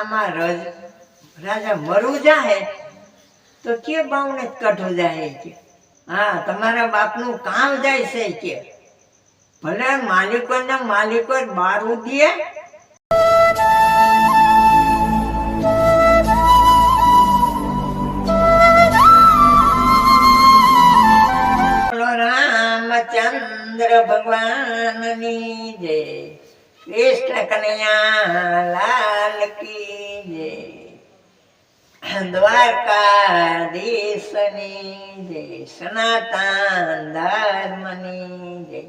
આમાં રજ, રાજા મરું જાહે, તો કે બાવને કઢું જાય છે હા, તમારા બાપનું કામ જાય છે કે? ભલે માલિકોના માલિકો બારું દે. ચંદ્ર ભગવાનની જય. કૃષ્ણ કનૈયા લાલ કી દ્વારકાધીશની જય સનાતન ધર્મની જય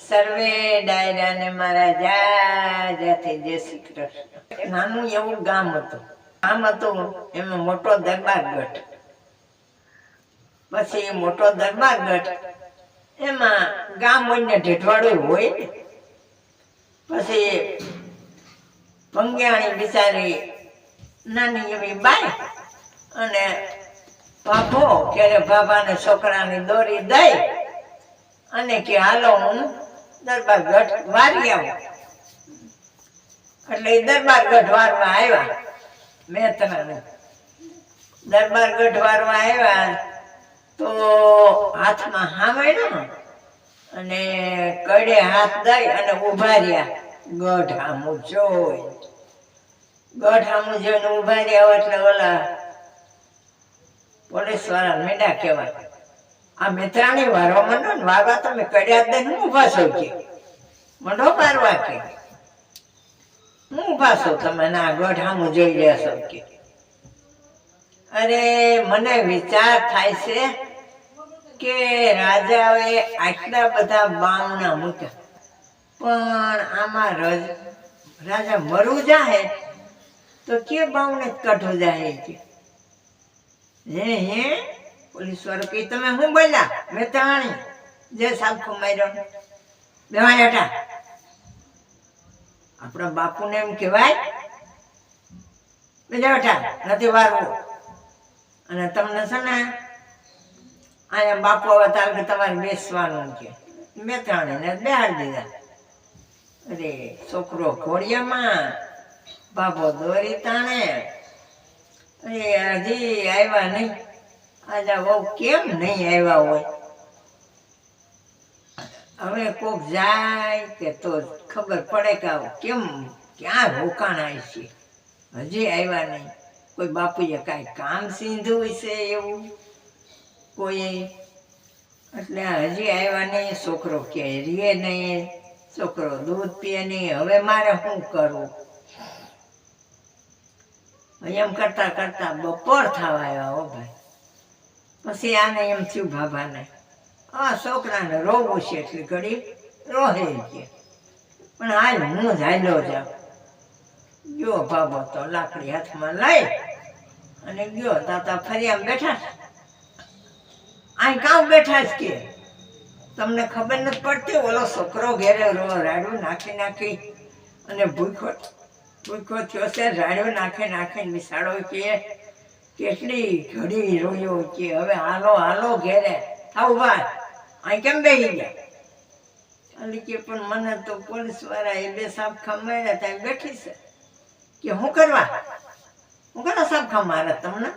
સર્વે ડાયરાને મારા જાજાથી જય શ્રી કૃષ્ણ નાનું એવું ગામ હતું. ગામ હતું એમાં મોટો દરબાર ગઢ. પછી મોટો દરબાર ગઢ, એમાં ગામ હોય ને ઢેઠવાડું હોય. ને પછી ભંગ્યાણી બિચારી નાની એવી બાઈ અને બાપો ક્યારે બાબાને છોકરાની દોરી દઈ અને કે હાલો હું દરબાર ગઢ વારી આવું. એટલે એ દરબાર ગઢ વારવા આવ્યા. મહેતરાને દરબાર ગઢ વારવા આવ્યા તો હાથમાં હામેડ્યો અને કડે હાથ દઈ અને ઊભા રહ્યા. ગઢ આમું જોઈ. ગઢ આમું જોઈને ઊભા રહ્યા એટલે ઓલા પોલીસવાળા મેડા કહેવાય. આ મિત્રાણી વારવા માંડો ને વારવા તમે કડ્યા જ નહીં ઊભા છો કે. મંડો મારવા કે. હું ઊભા છો તમે ના ગઢ આમું જોઈ રહ્યા છો કે. અરે, મને વિચાર થાય છે કે રાજાએ આટલા બધા બાવણા મૂક્યા. પણ આમાં રજ, રાજા મરું જાહે, તો કે બાવને કઢો જાહે છે હે હે? પોલીસ વાળો કે તમે હું બોલ્યા? મેં તાણી જે સાબખો માર્યો. બેવાય હતા આપણા બાપુને એમ કહેવાય, બીજા હટા નથી વારવું. અને તમને છે ને, અહીંયા બાપુ હવે તાર કે તમારે બેસવાનું છે મેં ત્રણ ને બેહાડી દીધા. અરે, છોકરો ઘોડિયામાં બાપો દોરી તાણે. અરે હજી આવ્યા નહીં. આજે બહુ કેમ નહીં આવ્યા હોય? હવે કોક જાય કે તો ખબર પડે કે કેમ, ક્યાં રોકાણ છે? હજી આવ્યા નહીં. કોઈ બાપુએ કાંઈ કામ સીંધું છે એવું? કોઈ? એટલે હજી આવ્યા નહીં. છોકરો કે રીએ નહીં. છોકરો દૂધ પીએ નહીં. હવે મારે શું કરવું? એમ કરતા કરતા બપોર થવા આવ્યા હો ભાઈ. પછી આને એમ થયું બાબાને આ છોકરાને રોવું છે એટલી ઘડી, રોહે છે. પણ હાલ હું જ હાલ્યો જાઉં. ગયો બાબો તો લાકડી હાથમાં લઈ અને ગયો. તાતા ફરી આમ બેઠા અહીં કામ બેઠા જ કે? તમને ખબર નથી પડતી? ઓલો છોકરો ઘેરે રો- રાડું નાખી નાખી અને ભૂખો ભૂખો થયો છે રાડું નાખે નાખીને નિશાળો કે કેટલી ઘડી રોયો કે હવે હાલો હાલો ઘેરે. થાવ ભાઈ અહીં કેમ બેસી ગયા? એટલે કે પણ મને તો પોલીસવાળા એ બે સાપ ખમાડ્યા ત્યાં બેઠી છે. કે હું કરવા? હું કરવા સાપ ખમારા તમને?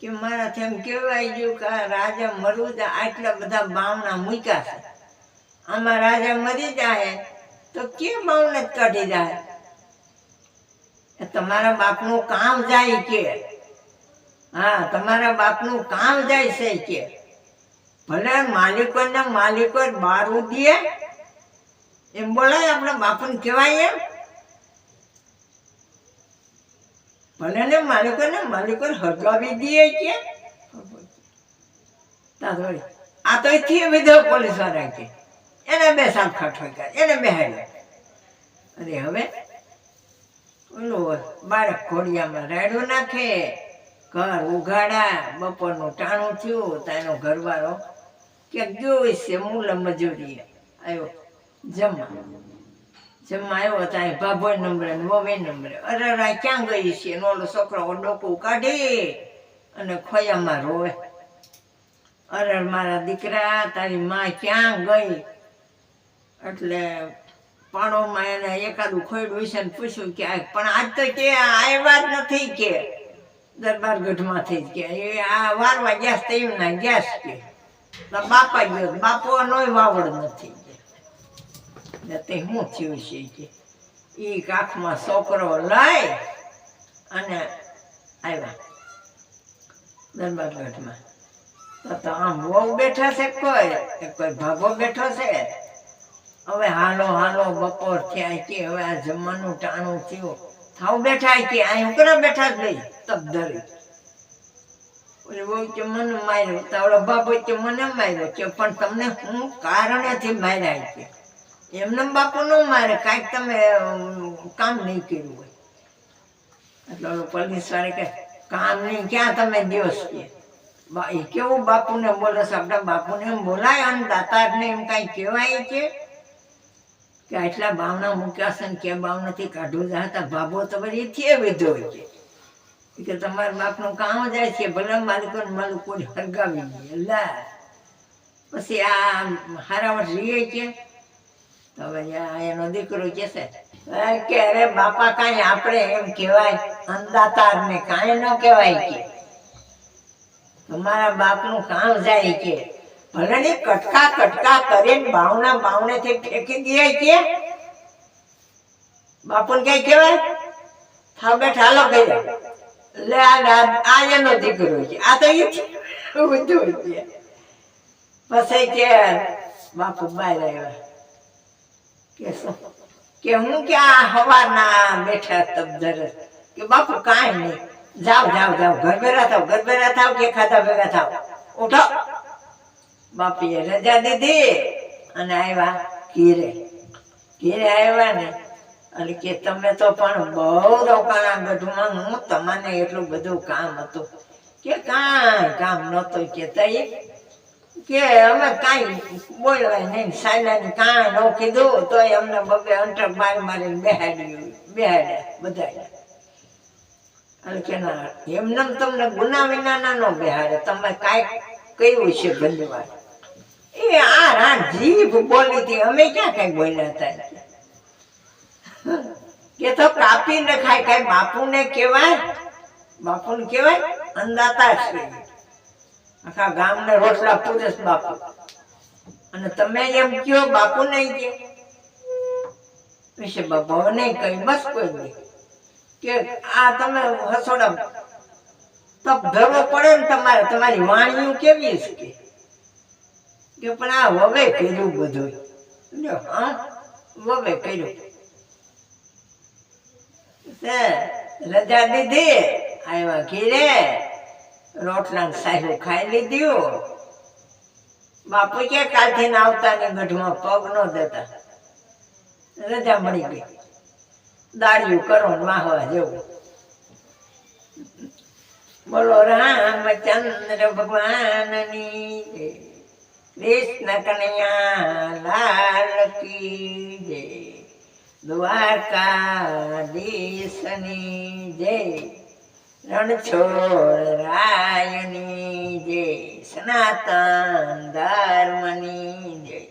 કે મારાથી એમ કહેવાય ગયું કે રાજા મરવું છે આટલા બધા બાવના મૂક્યા છે. આમાં રાજા મરી જાય તો કે બાવને જ કાઢી જાય તમારા બાપનું કામ જાય કે? હા, તમારા બાપનું કામ જાય છે કે? ભલે માલિકોના માલિકો બારું દે, એમ બોલાય આપણા બાપુને કહેવાય એમ. ભલે ને માલિકો ને માલિકો હગાવી દે કે આ તો એથી વિધો પોલીસવાળા કે. એને બે સાપ ખાઠો એને બે અરે હવે ઓલું બાળક ઘોડિયામાં રાડું નાખે, ઘર ઉઘાડા, બપોરનું ટાણું થયું, તો એનો ઘરવાળો ક્યાંક ગયો છે મૂલ મજૂરી આવ્યો જમવા. જમવા આવ્યો ત્યાં ભાભો નંબરે ને વવે નંબરે. અરે રા ક્યાં ગઈ છે? ઓલો છોકરો ડોકું કાઢી અને ખોયામાં રોવે. અરે, મારા દીકરા, તારી માં ક્યાં ગઈ? એટલે પાણોમાં એને એકાદું ખોયડું હશે ને પૂછ્યું કે પણ આજ તો કે આવ્યા જ નથી કે. દરબાર ગઢમાંથી જ કે. એ આ વારવા ગેસ થયું ના ગેસ કે. બાપા ગયો બાપો નોય વાવડ નથી કે. તે શું થયું છે કે? એ કાખમાં છોકરો લઈ અને આવ્યા દરબારગઢમાં તો આમ વહુ બેઠા છે કોઈ? કોઈ ભાગો બેઠો છે? હવે હાલો હાલો, બપોર થયા કે હવે આ જમવાનું ટાણું થયું. થાવ બેઠા કે અહીં ઉકરા બેઠા જ નહીં? તપ ધરી. કે મને માર્યો, તો બાપ હોય કે મને માર્યો કે પણ તમને હું કારણેથી માર્યા કે એમને બાપુ ન મારે, કાંઈક તમે કામ નહીં કર્યું હોય. એટલે ઓલો પોલીસ કે, કામ નહીં, ક્યાં તમે દિવસ કે? કેવું બાપુને બોલે છે? આપણા બાપુને એમ બોલાય અને દાતારને એમ કાંઈ કહેવાય છે? કે આટલા ભાવના મૂક્યા છે ને કે ભાવ નથી કાઢવું જતા ભાભો તમારી એથી થયે છે કે તમારા બાપનું કામ જાય છે. ભલે માલિકો માલિકો હરગાવી દે. લા પછી આ હારાવટ રીએ છે તો એનો દીકરો કે છે કે અરે બાપા કાંઈ આપણે એમ કહેવાય અંદાતાર ને કાંઈ ન કહેવાય કે. તમારા બાપનું કામ જાય કે ભલે કટકા કટકા કરીને બાવના બાવને થી ફેંકી દે કે બાપુ ને કઈ કહેવાય? થાવ બેઠા, હાલો કહી લે, આ એનો દીકરો છે. આ તો છે. ઊંધું છે. પછી કે બાપુ બહાર આવ્યા. કે કે હું કે આ હવાના બેઠા તબદર કે બાપુ કાંઈ નહીં. જાઓ જાઓ જાઓ ઘર ભેગા થાવ, ઘર બેરા થાવ કે ખાતા ભેગા થાવ. ઉઠો. બાપીએ રજા દીધી અને આવ્યા ઘીરે. ઘીરે આવ્યા ને અને કે તમે તો પણ બહુ રોકાણા ગઢમાં, હું તમને એટલું બધું કામ હતું. કે કાંઈ કામ નહોતું કે તઈ? કે અમે કાંઈ બોલવાય નહીં, સાયલાની કાંઈ ન કીધું, તોય અમને બબે અંટર માર મારીને બેહાડ્યું, બેહાડ્યા બધા અને કે ના એમને તમને ગુના વિનાના ન બેહાડે તમે કાંઈક કહ્યું છે ધન્યવાદ એ આ રાત જીભ બોલી હતી. અમે ક્યાં કઈ બોલ્યા હતા? કે તો કાપી ને ખાય, કઈ બાપુને કહેવાય? બાપુને કહેવાય? અંદાતા છે. આખા ગામને રોટલા પૂરેશ બાપુ. અને તમે એમ કયો બાપુ નહીં કે વિશે નહીં કઈ બસ કોઈ નહીં. કે આ તમે હસોડા તપ ધરવો પડે ને તમારે, તમારી વાણીઓ કેવી છે કે પણ આ વવે કર્યું બધું. હા વવે કર્યું. રજા દીધી આવ્યા ઘીરે રોટલા સાહેબ ખાઈ લીધું. બાપુ કે કાલથી ને આવતા ને ગઢમાં પગ ન દેતા. રજા મળી ગઈ. દાળિયું કરો ને વાહવા જેવું. બોલો રામચંદ્ર ભગવાનની જય. કૃષ્ણ કનૈયા લાલ કી જય. દ્વારકાધીશની જય. રણછોડ રાયની જય. સનાતન ધર્મની જય.